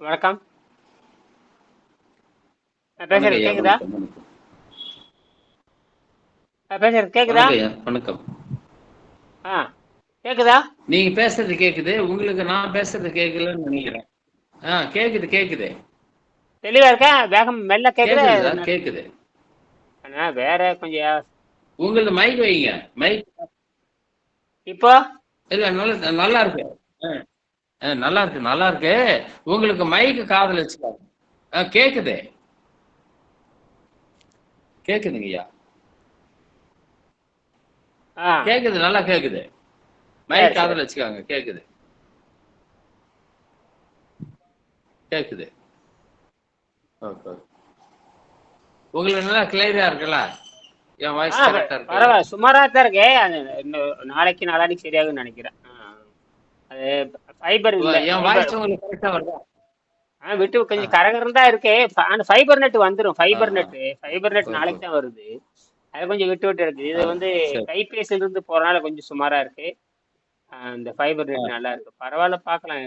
வணக்கம். பேசுறது கேக்குதா? பேசுறது கேக்குதா? வணக்கம் ஆ கேக்குதா? நீங்க பேசுறது கேக்குது உங்களுக்கு நான் பேசுறது கேட்கலன்னு நினைக்கிறேன். ஆ கேக்குது கேக்குது. தெளிவா இருக்கா? வேகம் மெல்ல கேக்குதா? கேக்குது. ஆனா வேற கொஞ்சம் உங்களது மைக் வைங்க. மைக் இப்போ? இல்ல நல்லா நல்லா இருக்கு நல்லா இருக்கு நல்லா இருக்கு உங்களுக்கு மைக் காதுல வச்சுக்காங்க ஆ கேக்குது? கேக்குதுங்க ஐயா. ஆ. கேக்குது நல்லா கேக்குது. மைக் காதுல வச்சுக்காங்க கேக்குது. கேக்குது. ஓகே உங்களுக்கு நல்லா கிளியரா இருக்குல்ல? என் வாய்ஸ் கரெக்டா இருக்குல்ல பரவாயில்ல சுமாரா தான் இருக்கு. நாளைக்கு நாளானிக்கு சரியாகும்னு நினைக்கிறேன். அது ஃபைபர் என் வாய்ஸ் உங்களுக்கு கரெக்டா வருதா? ஆ விட்டு கொஞ்சம் கரகரம் தான் இருக்கு ஆனா ஃபைபர் நெட் வந்துடும் ஆ ஃபைபர் நெட் ஃபைபர் நெட் நாளைக்கு தான் வருது. அது கொஞ்சம் விட்டு விட்டு இருக்கு. இது வந்து கைபேசியில இருந்து போறனால கொஞ்சம் சுமாரா இருக்கு. ஆ, இந்த ஃபைபர் நெட் நல்லா இருக்கு. பரவாயில்ல பார்க்கலாம்.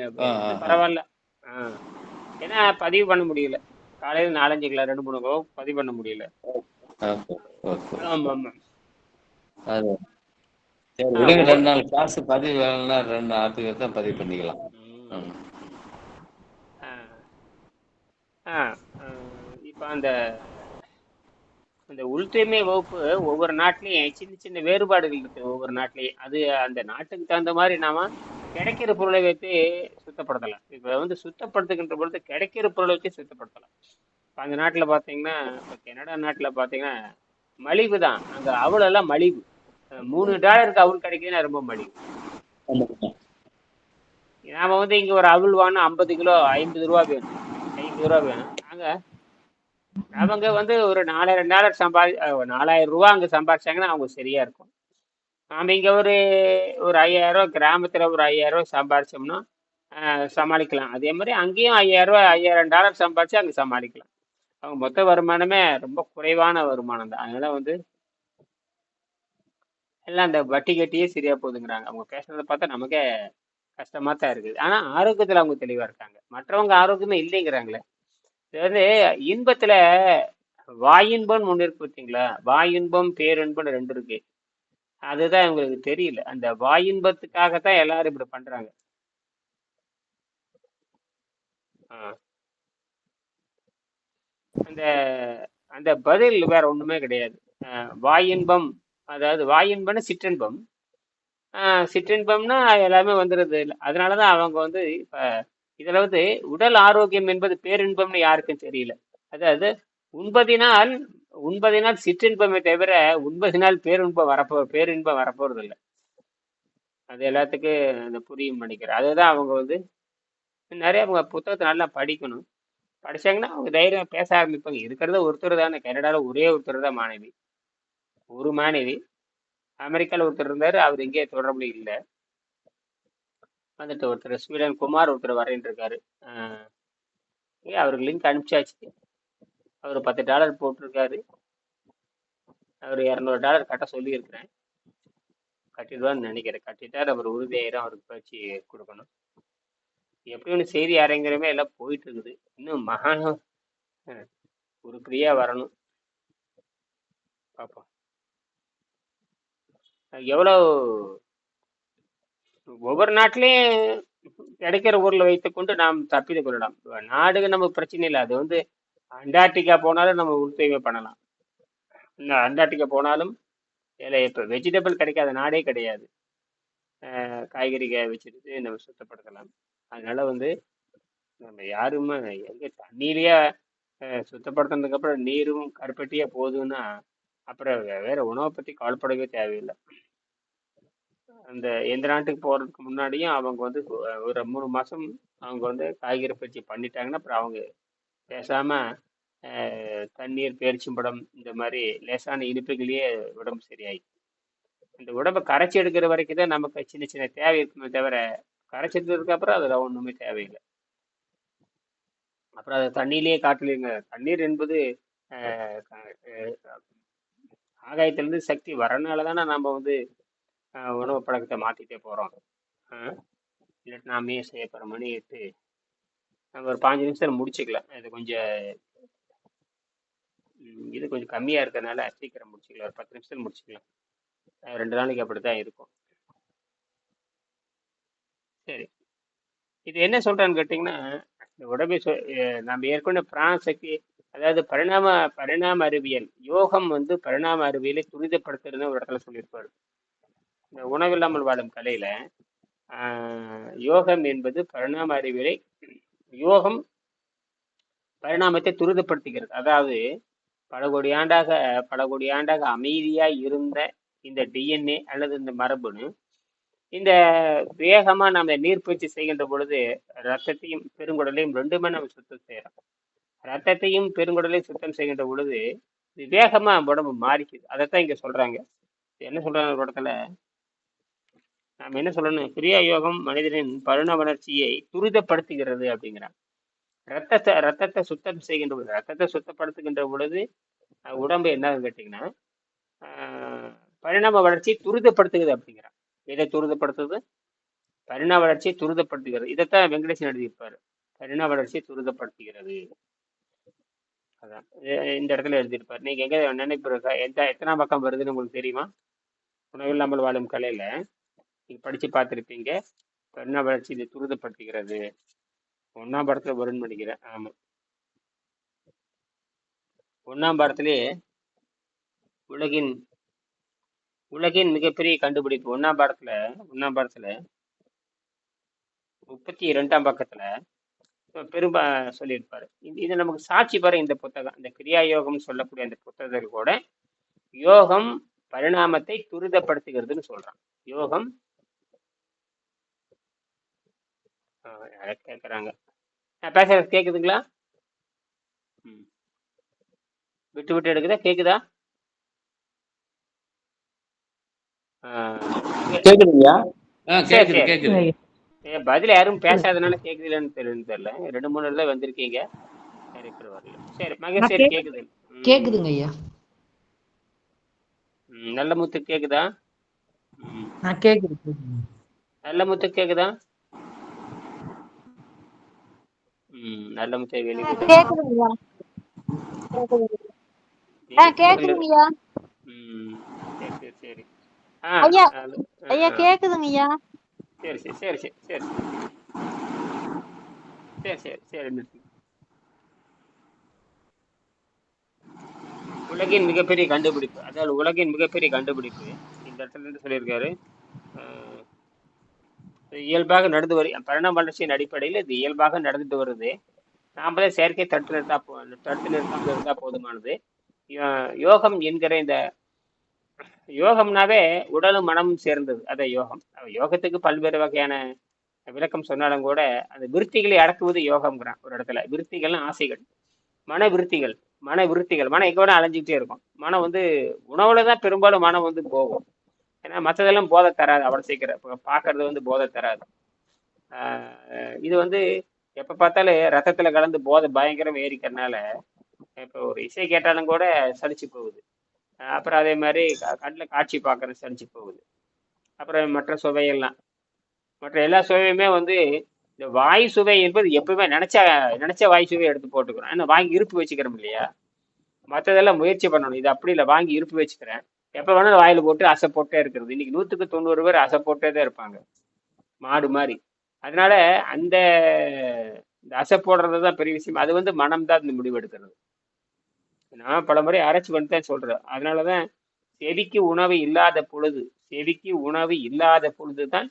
பரவாயில்ல. ஏன்னா பதிவு பண்ண முடியல. காலையில் நாலஞ்சு கிலோ ரெண்டு மூணு பதிவு பண்ண முடியல. ஆமா ஆமா அது சரி ஆ விடுங்க. ஒவ்வொரு ரெண்டு நாள் கிளாஸ் பதிவு வேணும்னா ரெண்டு அடுத்த தான் பதிவு பண்ணிக்கலாம். இப்போ அந்த அந்த உள் தூய்மை வகுப்பு ஒவ்வொரு நாட்டிலையும் சின்ன சின்ன வேறுபாடுகள் இருக்கு ஒவ்வொரு நாட்டிலையும். அது அந்த நாட்டுக்கு தகுந்த மாதிரி நாம கிடைக்கிற பொருளை வைத்து சுத்தப்படுத்தலாம். இப்போ வந்து சுத்தப்படுத்துகின்ற பொழுது கிடைக்கிற பொருளை வச்சு சுத்தப்படுத்தலாம். அந்த நாட்டில் பார்த்தீங்கன்னா இப்போ கனடா நாட்டில் பார்த்தீங்கன்னா மலிவு தான். அங்கே அவல் எல்லாம் மலிவு. மூணு டாலருக்கு அவல் கிடைக்குதுன்னா ரொம்ப மலிவு. நாம வந்து இங்கே ஒரு அவல் வாங்கினா ஐம்பது கிலோ ஐம்பது ரூபா வேணும். ஐம்பது ரூபா வேணும். அங்கே அவங்க வந்து ஒரு நாலாயிரம் டாலர் சம்பாதி நாலாயிரம் ரூபா அங்கே சம்பாதிச்சாங்கன்னா அவங்க சரியா இருக்கும். நாம இங்க ஒரு ஒரு ஐயாயிரம் ரூபா கிராமத்துல ஒரு ஐயாயிரம் ரூபா சம்பாதிச்சோம்னா சமாளிக்கலாம். அதே மாதிரி அங்கேயும் ஐயாயிரம் ரூபா ஐயாயிரம் டாலர் சம்பாதிச்சு அங்கே சமாளிக்கலாம். அவங்க மொத்த வருமானமே ரொம்ப குறைவான வருமானம் தான். அதனால வந்து எல்லாம் அந்த வட்டி கட்டியே சரியா போகுதுங்கிறாங்க அவங்க பேசுறத பார்த்தா நமக்கே கஷ்டமா தான் இருக்குது. ஆனா ஆரோக்கியத்துல அவங்க தெளிவா இருக்காங்க. மற்றவங்க ஆரோக்கியமே இல்லைங்கிறாங்களே. இது வந்து இன்பத்துல வாயின்பம் ஒண்ணு இருக்கு பார்த்தீங்களா? வாயின்பம் பேரின்பம் ரெண்டு இருக்கு. அதுதான் இவங்களுக்கு தெரியல. அந்த வாயின்பத்துக்காகத்தான் எல்லாரும் இப்படி பண்றாங்க. ஆ. அந்த அந்த பதில் வேற ஒண்ணுமே கிடையாது. வாயின்பம் அதாவது வாயின்பம்னா சிற்றின்பம். சிற்றின்பம்னா எல்லாமே வந்துடுது இல்லை அதனாலதான் அவங்க வந்து இப்ப இதுல வந்து உடல் ஆரோக்கியம் என்பது பேரின்பம்னு யாருக்கும் தெரியல. அதாவது உண்பதினால் உண்பதினால் சிற்றின்பமே தவிர உண்பதினால் பேரின்பம் வரப்போ பேரின்பம் வரப்போறது இல்லை அது எல்லாத்துக்கும் அந்த புரியும் நினைக்கிறேன். அதுதான் அவங்க வந்து நிறைய அவங்க புத்தகத்தை நல்லா படிக்கணும். படிச்சாங்கன்னா அவங்க தைரியம் பேச ஆரம்பிப்பாங்க. இருக்கிறது ஒருத்தர் தானே. கனடாவில் ஒரே ஒருத்தர் தான் மாணவி. ஒரு மாணவி. அமெரிக்காவில் ஒருத்தர் இருந்தார். அவர் எங்கேயே தொடர்புல இல்லை. வந்துட்டு ஒருத்தர் ஸ்வீடன் குமார் ஒருத்தர் வரேன் இருக்காரு. ஏய், அவருக்கு லிங்க் அனுப்பிச்சாச்சு. அவர் பத்து டாலர் போட்டிருக்காரு. அவர் இரநூறு டாலர் கட்ட சொல்லியிருக்கிறேன். கட்டிடுவான்னு நினைக்கிறேன். கட்டிட்டார். அவர் உறுதியாயிரம். அவருக்கு பயிற்சி கொடுக்கணும். எப்படி ஒன்று செய்தி அரங்கிறமே எல்லாம் போயிட்டு இருக்குது இன்னும் மகானம் ஒரு பிரியா வரணும். பார்ப்போம் எவ்வளோ ஒவ்வொரு நாட்டிலையும் கிடைக்கிற ஊரில் வைத்துக்கொண்டு நாம் தப்பித்து கொள்ளலாம். நாடுகள் நமக்கு பிரச்சனை இல்லை. அது வந்து அண்டார்டிகா போனாலும் நம்ம உள்தூய்மை பண்ணலாம். இன்னும் அண்டார்டிகா போனாலும் இல்லை இப்போ வெஜிடபிள் கிடைக்காத நாடே கிடையாது. காய்கறிகள் காய்கறிகளை வச்சுட்டு நம்ம சுத்தப்படுத்தலாம். அதனால வந்து நம்ம யாருமே எங்க தண்ணியிலேயே சுத்தப்படுத்தினதுக்கு அப்புறம் நீரும் கருப்பட்டியா போதும்னா அப்புறம் வேற உணவை பத்தி கவலைப்படவே தேவையில்லை. அந்த எந்த நாட்டுக்கு போறதுக்கு முன்னாடியும் அவங்க வந்து ஒரு மூணு மாசம் அவங்க வந்து காய்கறி பயிற்சி பண்ணிட்டாங்கன்னா அப்புறம் அவங்க பேசாம தண்ணீர் தண்ணீர் பேரிச்சம்பழம் இந்த மாதிரி லேசான இனிப்புகளையே உடம்பு சரியாயி இந்த உடம்பை கரைச்சி எடுக்கிற வரைக்கும் தான் நமக்கு சின்ன சின்ன தேவை இருக்குமே தவிர கரைச்சி அப்புறம் அதில் ஒண்ணுமே தேவையில்லை. அப்புறம் அதை தண்ணியிலேயே காட்டலைங்க. தண்ணீர் என்பது அஹ், ஆகாயத்திலிருந்து சக்தி வரனால தானே நம்ம வந்து உணவு பழக்கத்தை மாத்திட்டே போறோம். இல்லாட்டி நாமே செய்யப்படுற மணி எட்டு. நம்ம ஒரு பாஞ்சு நிமிஷத்தில் முடிச்சுக்கலாம். இது கொஞ்சம் இது கொஞ்சம் கம்மியாக இருக்கிறதுனால சீக்கிரம் முடிச்சுக்கலாம். ஒரு பத்து நிமிஷத்தில் முடிச்சுக்கலாம். ரெண்டு நாளைக்கு அப்படி தான் இருக்கும். சரி. இது என்ன சொல்கிறான்னு கேட்டிங்கன்னா இந்த உடம்பை சொ நம்ம ஏற்கனவே பிராணசக்தி அதாவது பரிணாம பரிணாம அறிவியல் யோகம் வந்து பரிணாம அறிவியலை துரிதப்படுத்துறதுன்னு ஒரு இடத்துல சொல்லியிருப்பாரு. இந்த உணவில்லாமல் வாழும் கலையில் யோகம் என்பது பரிணாம அறிவியலை யோகம் பரிணாமத்தை துரிதப்படுத்துகிறது. அதாவது பல கோடி ஆண்டாக பல கோடி ஆண்டாக அமைதியாக இருந்த இந்த டிஎன்ஏ அல்லது இந்த மரபணு இந்த வேகமா நம்ம நீர்ப்பயிற்சி செய்கின்ற பொழுது ரத்தத்தையும் பெருங்குடலையும் ரெண்டுமே நம்ம சுத்தம் செய்யறோம். ரத்தத்தையும் பெருங்குடலையும் சுத்தம் செய்கின்ற பொழுது வேகமா நம்ம உடம்பு மாறிக்குது. அதைத்தான் இங்க சொல்றாங்க. என்ன சொல்றாங்க ஒரு இடத்துல? நாம என்ன சொல்லணும்? கிரியா யோகம் மனிதனின் பருண வளர்ச்சியை துரிதப்படுத்துகிறது அப்படிங்கிறாங்க. ரத்தத்தை ரத்தத்தை சுத்தம் செய்கின்ற பொழுது ரத்தத்தை சுத்தப்படுத்துகின்ற பொழுது உடம்பு என்னன்னு கேட்டிங்கன்னா பரிணாம வளர்ச்சியை துரிதப்படுத்துகிறது அப்படிங்கிறான் எதை துரிதப்படுத்துது? பரிணா வளர்ச்சியை துரிதப்படுத்துகிறது. இதைத்தான் வெங்கடேசன் எழுதியிருப்பாரு. பரிணா வளர்ச்சியை துரிதப்படுத்துகிறது. அதான். இந்த இடத்துல எழுதியிருப்பார். நீங்க எங்க நினைப்பு இருக்கா? எந்த எத்தனாம் பக்கம் வருதுன்னு உங்களுக்கு தெரியுமா? உணவில்லாமல் வாழும் கலையில நீங்க படிச்சு பார்த்துருப்பீங்க. பரிணா வளர்ச்சி இதை துரிதப்படுத்துகிறது. ஒன்னாம் படத்துல வரும்னு நினைக்கிறேன் ஆமா. ஒன்னாம் பாடத்திலேயே உலகின் உலகின் மிகப்பெரிய கண்டுபிடிப்பு. ஒன்னாம் பாடத்துல ஒன்னாம் பாடத்துல முப்பத்தி இரண்டாம் பக்கத்துல பெரும்பா சொல்லியிருப்பாரு. இது இது நமக்கு சாட்சி பாரு இந்த புத்தகம். இந்த கிரியா யோகம்னு சொல்லக்கூடிய அந்த புத்தகத்தில் கூட யோகம் பரிணாமத்தை துரிதப்படுத்துகிறதுன்னு சொல்றான். யோகம் ஆஹ் கேட்குறாங்க நான் பேசுறது கேக்குதுங்களா? ம். விட்டு விட்டு எடுக்குதா? கேக்குதா? கேக்குதுங்களா? கேக்குது கேக்குது. பதில் யாரும் பேசாதனால கேக்குதுலன்னு தெரியும் தெரியல. ரெண்டு மூணு நாள் வந்திருக்கீங்க. சரி மகன் சரி கேக்குது. கேக்குதுங்க ஐயா. நல்ல முத்து கேக்குதா? கேக்குது நல்ல முத்து கேக்குதா? ம் நல்ல முத்து வெளியே கேக்குதுங்களா கேக்குதுங்கய்யா. ஐயா ஐயா ஆ. கேக்குதுங்கய்யா சரி சரி சரி சரி சரி. சரி சரி சரி. உலகின் மிகப்பெரிய கண்டுபிடிப்பு அதாவது உலகின் மிகப்பெரிய கண்டுபிடிப்பு இந்த இடத்துல இருந்து சொல்லியிருக்காரு. இயல்பாக நடந்து வரு பரிணாம வளர்ச்சியின் அடிப்படையில் இது இயல்பாக நடந்துட்டு வருது. நாம தான் செயற்கை தடுத்து நிறுத்தா தடுத்து நிறுத்தாமல் இருந்தால் போதுமானது. யோகம் என்கிற இந்த யோகம்னாவே உடலும் மனமும் சேர்ந்தது. அதை யோகம். யோகத்துக்கு பல்வேறு வகையான விளக்கம் சொன்னாலும் கூட அந்த விருத்திகளை அடக்குவது யோகம்ங்கிறான் ஒரு இடத்துல. விருத்திகள்னா ஆசைகள். மன விருத்திகள். மன விருத்திகள். மனம் எங்க வேணா அலைஞ்சிக்கிட்டே இருக்கும். மனம் வந்து உணவுல தான் பெரும்பாலும் மனம் வந்து போகும். ஏன்னா மற்றதெல்லாம் போதை தராது அவ்வளோ சீக்கிரம். இப்போ பார்க்கறது வந்து போதை தராது. ஆஹ் இது வந்து எப்போ பார்த்தாலும் ரத்தத்துல கலந்து போதை பயங்கரம் ஏறிக்கிறதுனால இப்போ ஒரு இசை கேட்டாலும் கூட சலிச்சு போகுது. அப்புறம் அதே மாதிரி கண்ணில் காட்சி பார்க்குறது சலிச்சு போகுது. அப்புறம் மற்ற சுவையெல்லாம். மற்ற எல்லா சுவையுமே வந்து இந்த வாய் சுவை என்பது எப்பவுமே நினச்ச நினச்ச வாய் சுவையை எடுத்து போட்டுக்கிறோம். ஏன்னா வாங்கி இருப்பு வச்சுக்கிறோம் இல்லையா? மற்றதெல்லாம் முயற்சி பண்ணணும். இது அப்படி இல்லை வாங்கி இருப்பு வச்சுக்கிறேன். எப்போ வேணாலும் வாயில் போட்டு அசை போட்டே இருக்கிறது. இன்னைக்கு நூற்றுக்கு தொண்ணூறு பேர் அசை போட்டே தான் இருப்பாங்க. மாடு மாதிரி. அதனால அந்த இந்த அசை போடுறது தான் பெரிய விஷயம். அது வந்து மனம் தான் இந்த முடிவு எடுக்கிறது. நான் பல முறை ஆராய்ச்சி பண்ணி தான் சொல்றேன். அதனாலதான் செவிக்கு உணவு இல்லாத பொழுது செவிக்கு உணவு இல்லாத பொழுது தான்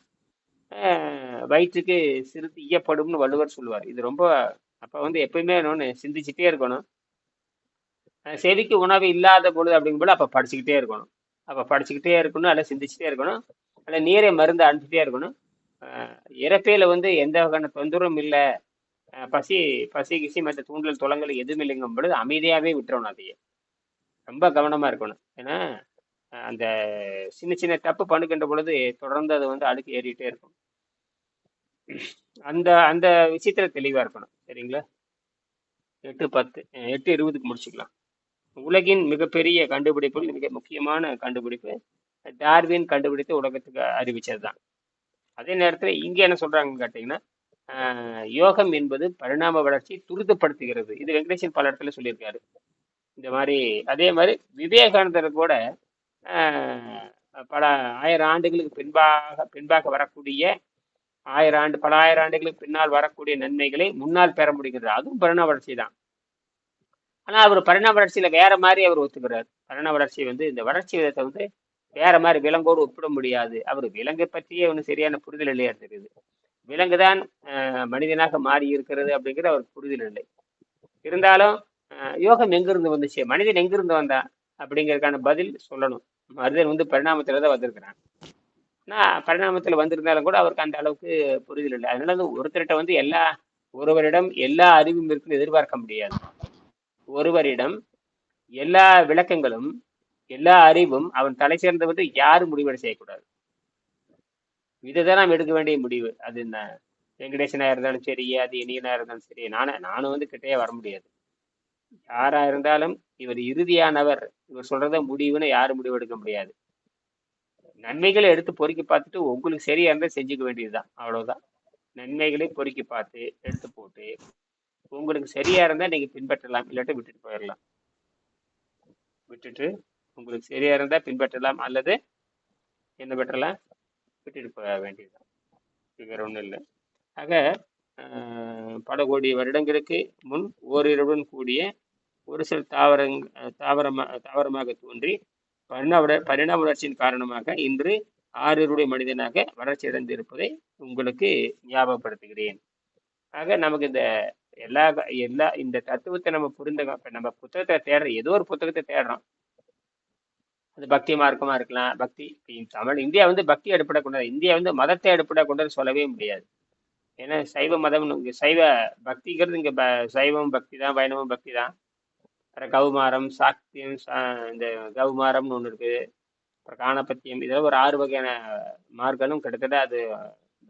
வயிற்றுக்கு சிறிது ஈயப்படும்னு வள்ளுவர் சொல்லுவார். இது ரொம்ப அப்போ வந்து எப்பயுமே இன்னொன்று சிந்திச்சுட்டே இருக்கணும். செவிக்கு உணவு இல்லாத பொழுது அப்படிங்கும்போது அப்போ படிச்சுக்கிட்டே இருக்கணும். அப்போ படிச்சுக்கிட்டே இருக்கணும் அல்ல சிந்திச்சுட்டே இருக்கணும். அல்ல நீரை மருந்து அனுப்பிச்சிட்டே இருக்கணும். இறப்பையில் வந்து எந்த வகையான தொந்தரவும் இல்லை. பசி பசி கிசி மற்ற தூண்டல் துளங்கள் எதுவும் இல்லைங்கும் பொழுது அமைதியாகவே விட்டுறணும் அதையே. ரொம்ப கவனமாக இருக்கணும். ஏன்னா அந்த சின்ன சின்ன தப்பு பண்ணுகின்ற பொழுது தொடர்ந்து அது வந்து அடுக்கு ஏறிட்டே இருக்கும். அந்த அந்த விஷயத்துல தெளிவாக இருக்கணும். சரிங்களா? எட்டு பத்து எட்டு இருபதுக்கு முடிச்சுக்கலாம். உலகின் மிகப்பெரிய கண்டுபிடிப்புகள் மிக முக்கியமான கண்டுபிடிப்பு டார்வின் கண்டுபிடித்து உலகத்துக்கு அறிவிச்சது தான் அதே நேரத்தில் இங்கே என்ன சொல்கிறாங்கன்னு கேட்டிங்கன்னா யோகம் என்பது பரிணாம வளர்ச்சியை துரிதப்படுத்துகிறது. இது வெங்கடேசன் பல இடத்துல சொல்லியிருக்காரு. இந்த மாதிரி அதே மாதிரி விவேகானந்தர் கூட ஆஹ், பல ஆயிரம் ஆண்டுகளுக்கு பின்பாக பின்பாக வரக்கூடிய ஆயிரம் ஆண்டு பல ஆயிரம் ஆண்டுகளுக்கு பின்னால் வரக்கூடிய நன்மைகளை முன்னால் பெற முடிகிறது. அதுவும் பரிணாம வளர்ச்சி தான். ஆனா அவர் பரிணாம வளர்ச்சியில வேற மாதிரி அவர் ஒத்துக்கிறார். பரிணாம வளர்ச்சி வந்து இந்த வளர்ச்சி விதத்தை வந்து வேற மாதிரி விலங்கோடு ஒப்பிட முடியாது. அவர் விலங்கை பற்றியே ஒன்றும் சரியான புரிதல் இல்லையா தெரியுது. விலங்கு தான் மனிதனாக மாறி இருக்கிறது அப்படிங்கிறது அவருக்கு புரிதல் இல்லை. இருந்தாலும் யோகம் எங்கிருந்து வந்துச்சு? மனிதன் எங்கிருந்து வந்தான் அப்படிங்கிறதுக்கான பதில் சொல்லணும். மனிதன் வந்து பரிணாமத்துல தான் வந்திருக்கிறான். ஆனால் பரிணாமத்தில் வந்திருந்தாலும் கூட அவருக்கு அந்த அளவுக்கு புரிதல் இல்லை. அதனால வந்து ஒருத்தர்கிட்ட வந்து எல்லா ஒருவரிடம் எல்லா அறிவும் இருக்குன்னு எதிர்பார்க்க முடியாது. ஒருவரிடம் எல்லா விளக்கங்களும் எல்லா அறிவும் அவன் தலை சேர்ந்த வந்து யாரும் முடிவெடு செய்யக்கூடாது. இதுதான் நாம் எடுக்க வேண்டிய முடிவு. அது என்ன? வெங்கடேசனா இருந்தாலும் சரி அது இனியனா இருந்தாலும் சரி நானே நானும் வந்து கிட்டேயே வர முடியாது. யாரா இருந்தாலும் இவர் இறுதியானவர் இவர் சொல்றத முடிவுன்னு யாரும் முடிவெடுக்க முடியாது. நன்மைகளை எடுத்து பொறுக்கி பார்த்துட்டு உங்களுக்கு சரியா இருந்தால் செஞ்சுக்க வேண்டியதுதான். அவ்வளவுதான். நன்மைகளை பொறுக்கி பார்த்து எடுத்து போட்டு உங்களுக்கு சரியா இருந்தா நீங்க பின்பற்றலாம் இல்லாட்டி விட்டுட்டு போயிடலாம் விட்டுட்டு உங்களுக்கு சரியா இருந்தா பின்பற்றலாம் அல்லது என்ன பெற்றலாம்? விட்டுட்டு போக வேண்டியதுதான். வேற ஒன்றும் இல்லை. ஆக பல கோடி வருடங்களுக்கு முன் ஓரிரவுடன் கூடிய ஒரு சில தாவரங் தாவரமாக தாவரமாக தோன்றி பரிணாம பரிணாம வளர்ச்சியின் காரணமாக இன்று ஆறிருடைய மனிதனாக வளர்ச்சி அடைந்திருப்பதை உங்களுக்கு ஞாபகப்படுத்துகிறேன். ஆக நமக்கு இந்த எல்லா எல்லா இந்த தத்துவத்தை நம்ம புரிந்த நம்ம புத்தகத்தை தேடுற ஏதோ ஒரு புத்தகத்தை தேடுறோம். அது பக்தி மார்க்கமாக இருக்கலாம். பக்தி தமிழ் இந்தியா வந்து பக்தி அடிப்படை கொண்டது இந்தியா வந்து மதத்தை அடிப்படை கொண்டது சொல்லவே முடியாது. ஏன்னா சைவ மதம்னு இங்கே சைவ பக்திங்கிறது இங்கே ப- சைவம் பக்தி தான் வைணவம் பக்தி தான் அப்புறம் கௌமாரம் சாக்தியம் இந்த கௌமாரம்னு ஒன்று இருக்குது. அப்புறம் காணப்பத்தியம் இதெல்லாம் ஒரு ஆறு வகையான மார்களும் கிட்டத்தட்ட அது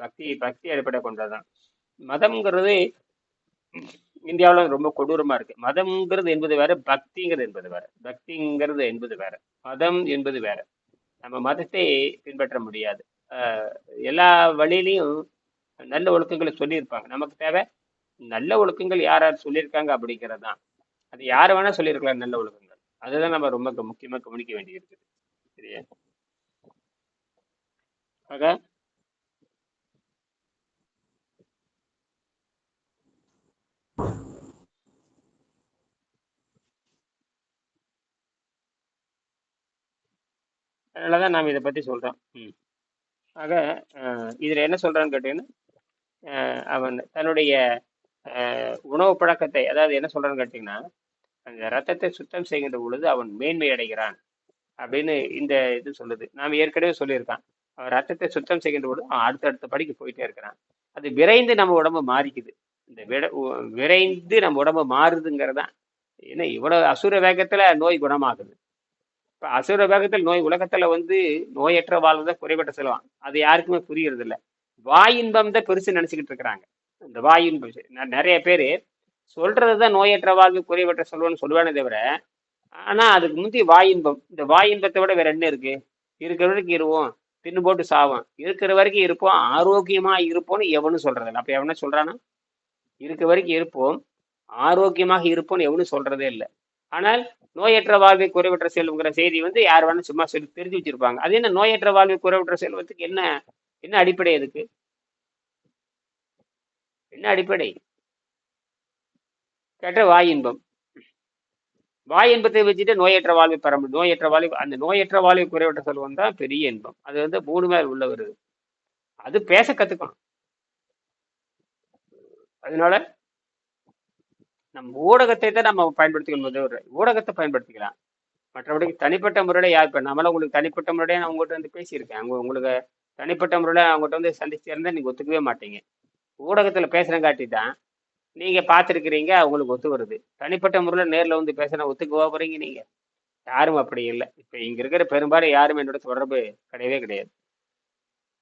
பக்தி பக்தி அடிப்படை கொண்டதுதான். மதம்ங்கிறது இந்தியாவில் ரொம்ப கொடூரமா இருக்கு. மதம்ங்கிறது என்பது வேற பக்திங்கிறது என்பது வேற. பக்திங்கிறது என்பது வேற. மதம் என்பது வேற. நம்ம மதத்தை பின்பற்ற முடியாது. ஆஹ் எல்லா வழியிலையும் நல்ல ஒழுக்கங்களை சொல்லியிருப்பாங்க. நமக்கு தேவை நல்ல ஒழுக்கங்கள் யார் யார் சொல்லியிருக்காங்க அப்படிங்கிறது தான். அது யார் வேணா சொல்லியிருக்கலாம் நல்ல ஒழுக்கங்கள். அதுதான் நம்ம ரொம்ப க- முக்கியமா கவனிக்க வேண்டியிருக்குது. சரியா? ஆக அதனாலதான் நாம் இதை பத்தி சொல்றோம் ம். ஆக இதில் இதுல என்ன சொல்கிறான்னு கேட்டீங்கன்னா அஹ், அவன் தன்னுடைய அஹ், உணவு பழக்கத்தை அதாவது என்ன சொல்கிறான்னு கேட்டீங்கன்னா அந்த ரத்தத்தை சுத்தம் செய்கின்ற பொழுது அவன் மேன்மை அடைகிறான் அப்படின்னு இந்த இது சொல்லுது. நாம் ஏற்கனவே சொல்லியிருக்கான் அவன் ரத்தத்தை சுத்தம் செய்கின்ற பொழுது அவன் அடுத்தடுத்த படிக்கு போயிட்டே இருக்கிறான். அது விரைந்து நம்ம உடம்பு மாறிக்குது. இந்த விட விரைந்து நம்ம உடம்பு மாறுதுங்கிறதான் ஏன்னா இவ்வளவு அசுர வேகத்துல நோய் குணமாகுது. இப்போ அசுர வேகத்தில் நோய் உலகத்துல வந்து நோயற்ற வாழ்வு குறைபட்ட செல்வான் அது யாருக்குமே புரியறது வாய் வாயின்பம் தான் பெருசு நினைச்சுக்கிட்டு இருக்கிறாங்க. இந்த வாயின்பம் இன்பம் நிறைய பேர் சொல்றதுதான் நோயற்ற வாழ்வு குறைபட்ட செல்வம்னு சொல்லுவானே தவிர ஆனா அதுக்கு முந்தி வாயின்பம் இந்த வாயின்பத்தை விட வேற என்ன இருக்கு? இருக்கிற வரைக்கும் இருவோம் தின்னு போட்டு சாவோம் இருக்கிற வரைக்கும் இருப்போம் ஆரோக்கியமா இருப்போம்னு எவனும் சொல்றதில்ல. அப்ப எவனா சொல்றானா? இருக்க வரைக்கும் இருப்போம். ஆரோக்கியமாக இருப்போம்னு எவனும் சொல்றதே இல்லை. ஆனால் நோயற்ற வாழ்வை குறைவற்ற செல்வங்கிற செய்தி வந்து யார் வேணாலும் சும்மா சொல்லி தெரிஞ்சு வச்சிருப்பாங்க. அது என்ன நோயற்ற வாழ்வை குறைவற்ற செல்வத்துக்கு என்ன என்ன அடிப்படை அதுக்கு? என்ன அடிப்படை? கேட்ட வாய் இன்பம். வாய் இன்பத்தை வச்சுட்டு நோயற்ற வாழ்வை பெற முடியும். நோயற்ற வாழ்வை அந்த நோயற்ற வாழ்வை குறைவற்ற செல்வம் தான் பெரிய இன்பம். அது வந்து மூணு மேல் உள்ள வருது அது பேச கத்துக்கணும். அதனால நம்ம ஊடகத்தை தான் நம்ம பயன்படுத்திக்கணும் முதல்வர் ஊடகத்தை பயன்படுத்திக்கலாம். மற்றபடி தனிப்பட்ட முறையில் யார் இப்போ நம்மளால உங்களுக்கு தனிப்பட்ட முறையில நான் உங்கள்கிட்ட வந்து பேசியிருக்கேன். அவங்க உங்களுக்கு தனிப்பட்ட முறையில் அவங்ககிட்ட வந்து சந்திச்சு இருந்தால் நீங்கள் ஒத்துக்கவே மாட்டீங்க. ஊடகத்தில் பேசுகிறங்காட்டி தான் நீங்கள் பார்த்துருக்குறீங்க அவங்களுக்கு ஒத்து வருது. தனிப்பட்ட முறையில் நேரில் வந்து பேசுனா ஒத்துக்கவா போகிறீங்க நீங்கள் யாரும் அப்படி இல்லை. இப்போ இங்கே இருக்கிற பெரும்பாலும் யாரும் என்னோட தொடர்பு கிடையவே கிடையாது.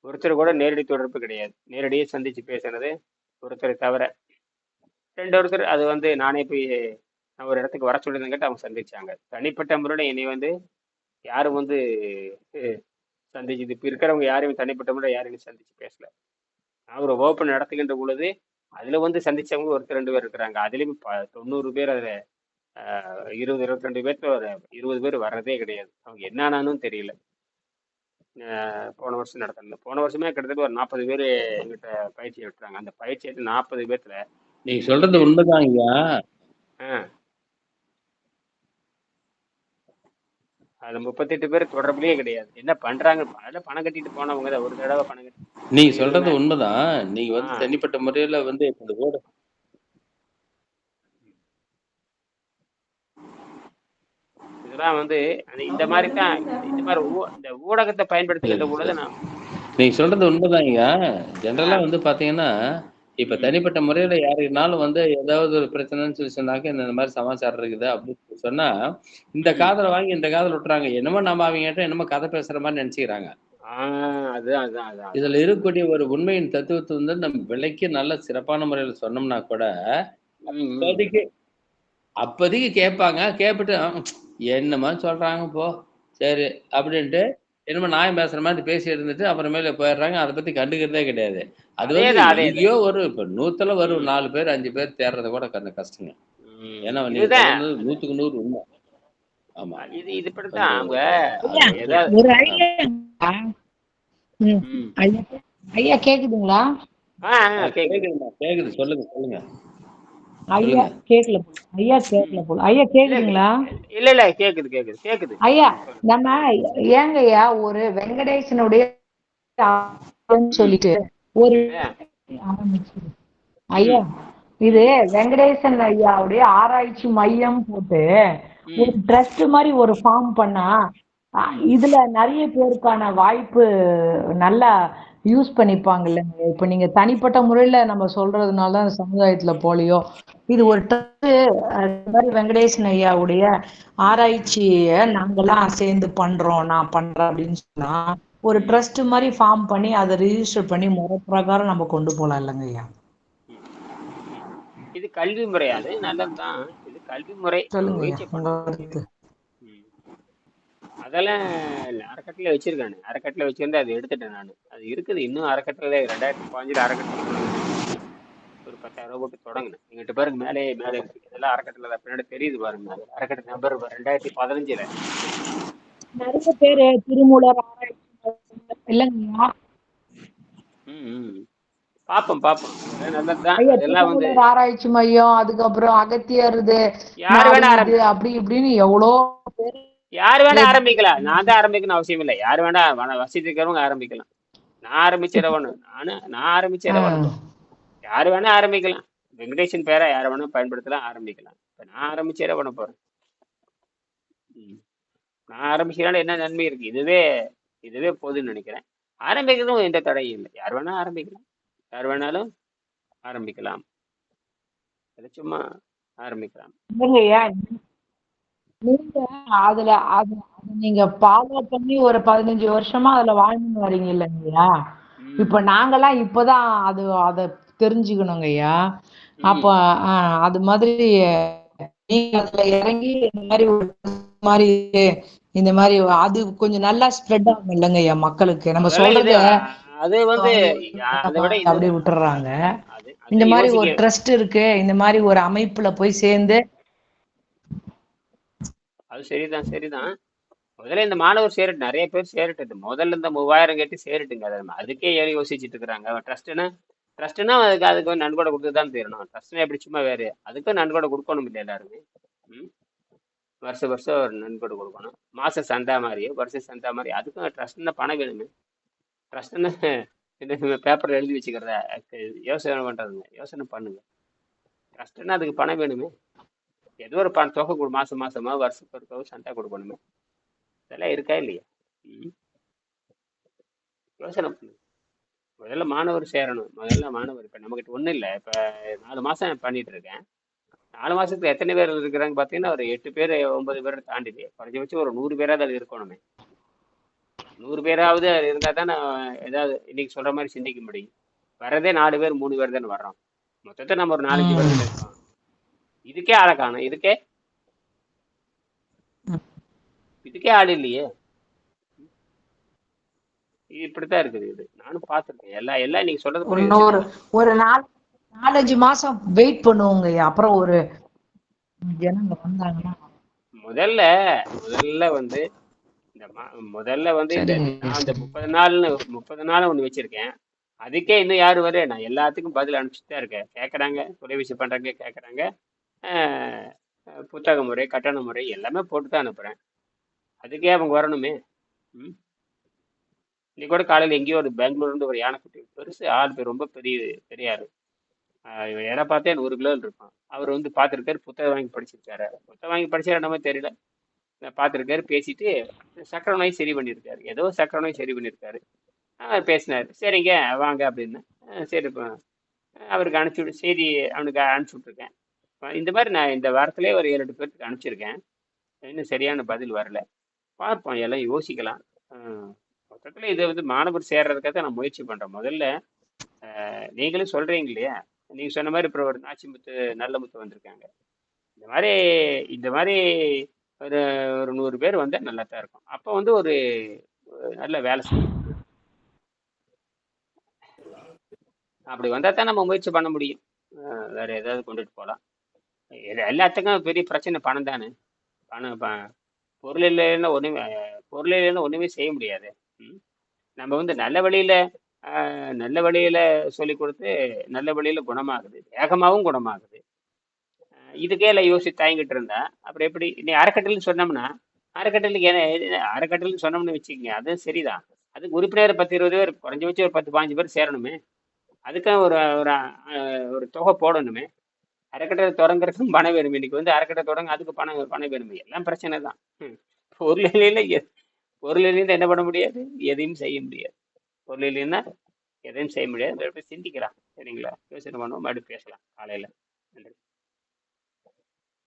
ஒருத்தர் கூட நேரடி தொடர்பு கிடையாது. நேரடியாக சந்திச்சு பேசுனது ஒருத்தரை தவிர ரெண்டு ஒருத்தர் அது வந்து நானே போய் நான் ஒரு இடத்துக்கு வர சொல்லியிருந்தேங்கிட்ட அவங்க சந்திச்சாங்க. தனிப்பட்ட முறையில் என்னை வந்து யாரும் வந்து அஹ், சந்திச்சு இருக்கிறவங்க யாரையும் தனிப்பட்ட முறையில் யாரையும் சந்திச்சு பேசல. நான் ஒரு ஓப்பன் நடத்துகின்ற பொழுது அதில் வந்து சந்திச்சவங்க ஒருத்தர் ரெண்டு பேர் இருக்கிறாங்க. அதுலேயும் ப- தொண்ணூறு பேர் அதில் இருபது இருபத்தி ரெண்டு பேர்த்து ஒரு இருபது பேர் வர்றதே கிடையாது. அவங்க என்னன்னு தெரியல. போன வருஷம் நடத்தல போன வருஷமே கிட்டத்தட்ட ஒரு நாற்பது பேர் எங்கிட்ட பயிற்சி எடுத்தாங்க அந்த பயிற்சி எடுத்து நாற்பது பேர்த்துல நீங்க சொல்றது உண்மைதான் ஐயா. அதுல முப்பத்தெட்டு பேர் தொடர்புலயே கிடையாது. என்ன பண்றாங்க? அதில் பணம் கட்டிட்டு போனவங்க ஒரு தடவை பணம் கட்டி நீங்க சொல்றது உண்மைதான். நீங்க வந்து. தனிப்பட்ட முறையில வந்து இந்த இதெல்லாம் வந்து இந்த மாதிரி தான் இந்த மாதிரி இந்த ஊடகத்தை பயன்படுத்துகின்ற பொழுது நான் நீங்க சொல்றது உண்மைதான் ஜென்ரலா வந்து பாத்தீங்கன்னா இப்ப தனிப்பட்ட முறையில யாருக்குனாலும் வந்து ஏதாவது ஒரு பிரச்சனைன்னு சொல்லி சொன்னாக்க இந்த மாதிரி சமாச்சாரம் இருக்குது அப்படின்னு சொன்னா இந்த காதல வாங்கி இந்த காதல விட்டுறாங்க. என்னமோ நம்ம அவங்க என்னமோ கதை பேசுற மாதிரி நினைச்சுக்கிறாங்க. இதுல இருக்கக்கூடிய ஒரு உண்மையின் தத்துவத்தை வந்து நம்ம விலைக்கு நல்ல சிறப்பான முறையில சொன்னோம்னா கூட. அப்போதைக்கு கேட்பாங்க. கேட்டுட்டு என்னமா சொல்றாங்க போ. சரி அப்படின்ட்டு என்னமோ நியாயம் பேசுற மாதிரி பேசி இருந்துட்டு அப்புறமேல போயிடுறாங்க. அதை பத்தி கண்டுக்கிறதே கிடையாது. அது வந்து. எங்கேயோ ஒரு இப்ப நூத்துல ஒரு நாலு பேர் அஞ்சு பேர் தேர்றது கூட கொஞ்சம் கஷ்டங்க. ம். ஏன்னா நூத்துக்கு நூறு உண்மை. ஆமா. இது இது இப்படித்தான் அவங்க. ஐயா, கேக்குதுங்களா? கேக்குது. சொல்லுங்க சொல்லுங்க. ஐயா கேக்கல. ஐயா கேக்கல போல. ஐயா கேக்குதுங்களா? இல்ல இல்ல கேக்குது கேக்குது கேக்குது. ஐயா நம்ம ஏங்கய்யா ஒரு வெங்கடேசனுடைய சொல்லிட்டு ஒரு ஐயா இது வெங்கடேசன் ஐயாவுடைய ஆராய்ச்சி மையம் போட்டு ஒரு ட்ரஸ்ட் மாதிரி ஒரு ஃபார்ம் பண்ணா இதுல நிறைய பேருக்கான வாய்ப்பு நல்லா யூஸ் பண்ணிப்பாங்கல்ல இப்ப நீங்க தனிப்பட்ட முறையில நம்ம சொல்றதுனால தான் சமுதாயத்துல போலியோ. இது ஒரு மாதிரி வெங்கடேசன் ஐயாவுடைய ஆராய்ச்சிய நாங்கெல்லாம் சேர்ந்து பண்றோம் நான் பண்றேன் அப்படின்னு சொன்னா ஒரு ட்ரஸ்ட் மாதிரி ஃபார்ம் பண்ணி அதை ரிஜிஸ்டர் பண்ணி முறை பிரகாரம் நம்ம கொண்டு போலாம் இல்லைங்க ஐயா. இது கல்வி முறை அது நல்லதுதான். இது கல்வி முறை. சொல்லுங்க ஐயா முயற்சி உங்க பண்ணணும். கருத்து ம். அதெல்லாம் அறக்கட்டளை வச்சிருக்கானு. அறக்கட்டளை வச்சிருந்தா அதை எடுத்துட்டேன் நான். அது இருக்குது. இன்னும் அறக்கட்டளை ரெண்டாயிரத்தி பதினஞ்சுல அறக்கட்டளை தொடங்குனேன். ஒரு பத்தாயிரம் ரூபாய் போட்டு தொடங்கினேன். எங்கிட்ட பாருங்க மேலே மேலே இருக்கு. இதெல்லாம் அறக்கட்டளை தான். பின்னாடி தெரியுது பாருங்க அது அறக்கட்டளை நம்பர் ரெண்டாயிரத்தி பதினஞ்சுல. நிறைய பேரு திருமூலர் இல்லைங்கய்யா ம். பாப்போம் பாப்போம். நல்லதுதான். வந்து ஆராய்ச்சி மையம் அதுக்கப்புறம் அகத்தியர் இது யார் வேணா நாடு ஆரம்பி இது அப்படி இப்படின்னு எவ்வளோ பேர் யார் வேணா ஆரம்பிக்கலாம். நான் தான் ஆரம்பிக்கணும் அவசியம் இல்லை. யார் வேணா வசதி இருக்கிறவங்க ஆரம்பிக்கலாம். நான் ஆரம்பிச்சிடவனு நானு நான் ஆரம்பிச்சிடவனு யார் வேணா ஆரம்பிக்கலாம். வெங்கடேசன் பேரை யார் வேணா பயன்படுத்தலாம் ஆரம்பிக்கலாம். இப்ப நான் ஆரம்பிச்சே பண்ண போறேன். நான் ஆரம்பிச்சதுனால என்ன நன்மை இருக்கு? இதுவே இதுவே போதுன்னு நினைக்கிறேன். ஆரம்பிக்கிறதும் எந்த தடையும் இல்லை. யார் வேணா ஆரம்பிக்கலாம். யார் வேணாலும் ஆரம்பிக்கலாம். அது சும்மா ஆரம்பிக்கலாம். நீங்க அதுல அது அது நீங்க ஃபாலோ பண்ணி ஒரு பதினஞ்சு வருஷமா அதுல வாழ்ந்துன்னு வரீங்க இல்லைங்கய்யா. இப்ப நாங்கெல்லாம் இப்பதான் அது அத தெரிஞ்சுக்கணுங்கய்யா அப்ப ஆஹ், அது மாதிரி நீங்க அதுல இறங்கி இந்த மாதிரி ஒரு மாதிரி இந்த மாதிரி அது கொஞ்சம் நல்லா ஸ்ப்ரெட் ஆகும் இல்லைங்கய்யா மக்களுக்கு. நம்ம சொல்றத அது வந்து அப்படியே விட்டுறாங்க. இந்த மாதிரி ஒரு ட்ரஸ்ட் இருக்கு. இந்த மாதிரி ஒரு அமைப்புல போய் சேர்ந்து அது சரிதான் சரிதான். முதல்ல இந்த மாணவர் சேரட்டு நிறைய பேர் சேரட்டு. முதல்ல இந்த மூவாயிரம் கட்டி சேரட்டுங்க. அதை அதுக்கே ஏறி யோசிச்சுட்டு இருக்கிறாங்க. ட்ரஸ்ட்டுனா ட்ரஸ்ட்டுனா அதுக்கு அதுக்கு நன்கொடை கொடுத்து தான் தீரணும் ட்ரஸ்ட்னா எப்படி சும்மா வேறு அதுக்கும் நன்கொடை கொடுக்கணும் இல்லை எல்லாருமே. ம்? வருஷம் வருஷம் ஒரு நன்கொடை கொடுக்கணும். மாத சந்தா மாதிரி வருஷம் சந்தா மாதிரி. அதுக்கும் ட்ரஸ்ட்னா பணம் வேணுமே. ட்ரஸ்ட்னா இந்த பேப்பரில் எழுதி வச்சுக்கிறத? யோசனை பண்ணுறதுங்க யோசனை பண்ணுங்க. ட்ரஸ்ட்னா அதுக்கு பணம் வேணுமே. ஏதோ ஒரு பண தொகை கொடு மாசம் மாசமா வருஷத்துக்கு ஒருக்காவும் சந்தா கொடுக்கணுமே. இதெல்லாம் இருக்கா இல்லையா? யோசனை பண்ணுங்க முதல்ல மாணவர் சேரணும். முதல்ல மாணவர் இப்போ நம்மகிட்ட ஒன்றும் இல்லை. இப்போ நாலு மாதம் பண்ணிட்டு இருக்கேன். நாலு மாசத்துக்கு எத்தனை பேர் இருக்கிறாங்க பார்த்தீங்கன்னா ஒரு எட்டு பேர் ஒன்பது பேர் தாண்டிது குறைஞ்சபட்சம் ஒரு நூறு பேராவது அது இருக்கணுமே. நூறு பேராவது இருந்தால் தான் நான் ஏதாவது இன்னைக்கு சொல்ற மாதிரி சிந்திக்க முடியும். வரதே நாலு பேர் மூணு பேர் தானே வர்றோம். மொத்தத்தை நம்ம ஒரு நாலஞ்சு பேர் இருக்கோம். இதுக்கே ஆளை காணும். இதுக்கே? இதுக்கே ஆள் இல்லையே. இப்படித்தான் இருக்குது இது. நானும் பார்த்துருக்கேன். எல்லாம் எல்லாம் நீங்க சொல்றது இன்னொரு ஒரு நாலு நாலஞ்சு மாசம் வெயிட் பண்ணுவோங்க. அப்புறம் ஒரு ஜனங்க வந்தாங்கன்னா. முதல்ல முதல்ல வந்து இந்த மா- முதல்ல வந்து இந்த சரிங்க. நான் இந்த முப்பது நாள்னு முப்பது நாள் ஒன்று வச்சிருக்கேன். அதுக்கே இன்னும் யாரு வர நான் எல்லாத்துக்கும் பதில் அனுப்பிச்சுட்டு தான் இருக்கேன். கேட்குறாங்க தொலைபேசி பண்றாங்க கேட்குறாங்க புத்தக முறை கட்டண முறை எல்லாமே போட்டு தான் அனுப்புகிறேன் அதுக்கே அவங்க வரணுமே. ம். இன்னைக்கு கூட காலையில் எங்கேயோ ஒரு பெங்களூர்லேருந்து ஒரு யானைக்குட்டி பெருசு ஆள் பேர் ரொம்ப பெரிய பெரியாரு. ஆஹ் இவன் எடை பார்த்தே நூறு கிலோ இருப்பான் அவர் வந்து பார்த்துருக்காரு புத்தகம் வாங்கி படிச்சிருக்காரு. புத்தகம் வாங்கி படிச்சாரு என்னமோ தெரியல. நான் பார்த்துருக்காரு பேசிட்டு சக்கர நோய் சரி பண்ணியிருக்காரு. ஏதோ சக்கர நோய் சரி பண்ணியிருக்காரு. அவர் பேசினார். சரிங்க வாங்க அப்படின்னு. சரி இப்போ அவருக்கு அனுப்பிச்சி விடு. செய்தி அவனுக்கு அனுப்பிச்சி விட்ருக்கேன் இந்த மாதிரி நான் இந்த வாரத்திலே ஒரு ஏழு எட்டு பேருக்கு அனுப்பிச்சிருக்கேன். இன்னும் சரியான பதில் வரல. பார்ப்போம் எல்லாம் யோசிக்கலாம். மொத்தத்தில் இதை வந்து மாணவர் சேர்றதுக்காக தான் நான் முயற்சி பண்ணுறேன் முதல்ல நீங்களும் சொல்கிறீங்க இல்லையா? நீங்கள் சொன்ன மாதிரி இப்போ ஒரு நாச்சிமுத்து நல்ல முத்து வந்திருக்காங்க. இந்த மாதிரி இந்த மாதிரி ஒரு ஒரு நூறு பேர் வந்தால் நல்லா தான் இருக்கும். அப்போ வந்து ஒரு நல்ல வேலை செய்யும் அப்படி வந்தால் தான் நம்ம முயற்சி பண்ண முடியும். வேறு வேற ஏதாவது கொண்டுட்டு போகலாம் எல்லாத்துக்கும் பெரிய பிரச்சனை பணம் தானே. பணம் ப பொருள் இல்லைன்னா ஒன்றுமே பொருள் இல்லைன்னா ஒன்றுமே செய்ய முடியாது. ம்? நம்ம வந்து நல்ல வழியில் நல்ல வழியில் சொல்லி கொடுத்து நல்ல வழியில் குணமாகுது. வேகமாகவும் குணமாகுது. இதுக்கே இல்லை யோசிச்சு தயங்கிட்டு இருந்தா அப்புறம் எப்படி? நீ அறக்கட்டளைன்னு சொன்னோம்னா அறக்கட்டளைக்கு என்ன அறக்கட்டளைன்னு சொன்னோம்னு வச்சுக்கோங்க அதுவும் சரிதான். அதுக்கு உறுப்பினர் பத்து இருபது பேர் குறைஞ்சபட்சம் ஒரு பத்து பாஞ்சு பேர் சேரணுமே. அதுக்கும் ஒரு ஒரு ஒரு தொகை போடணுமே. அறக்கட்டளை தொடங்குறதுக்கும் பணம் வேணும். இன்னைக்கு வந்து அறக்கட்டளை தொடங்க அதுக்கு பணம் பணம் வேணுமே. எல்லாம் பிரச்சனை தான். பொருளில பொருள் இல்லைன்னா என்ன பண்ண முடியாது? எதையும் செய்ய முடியாது. பொருள் இல்லைன்னா எதையும் செய்ய முடியாது. சிந்திக்கலாம். சரிங்களா? யோசனை பண்ணுவோம். மறுபடியும் பேசலாம். காலையில். நன்றி.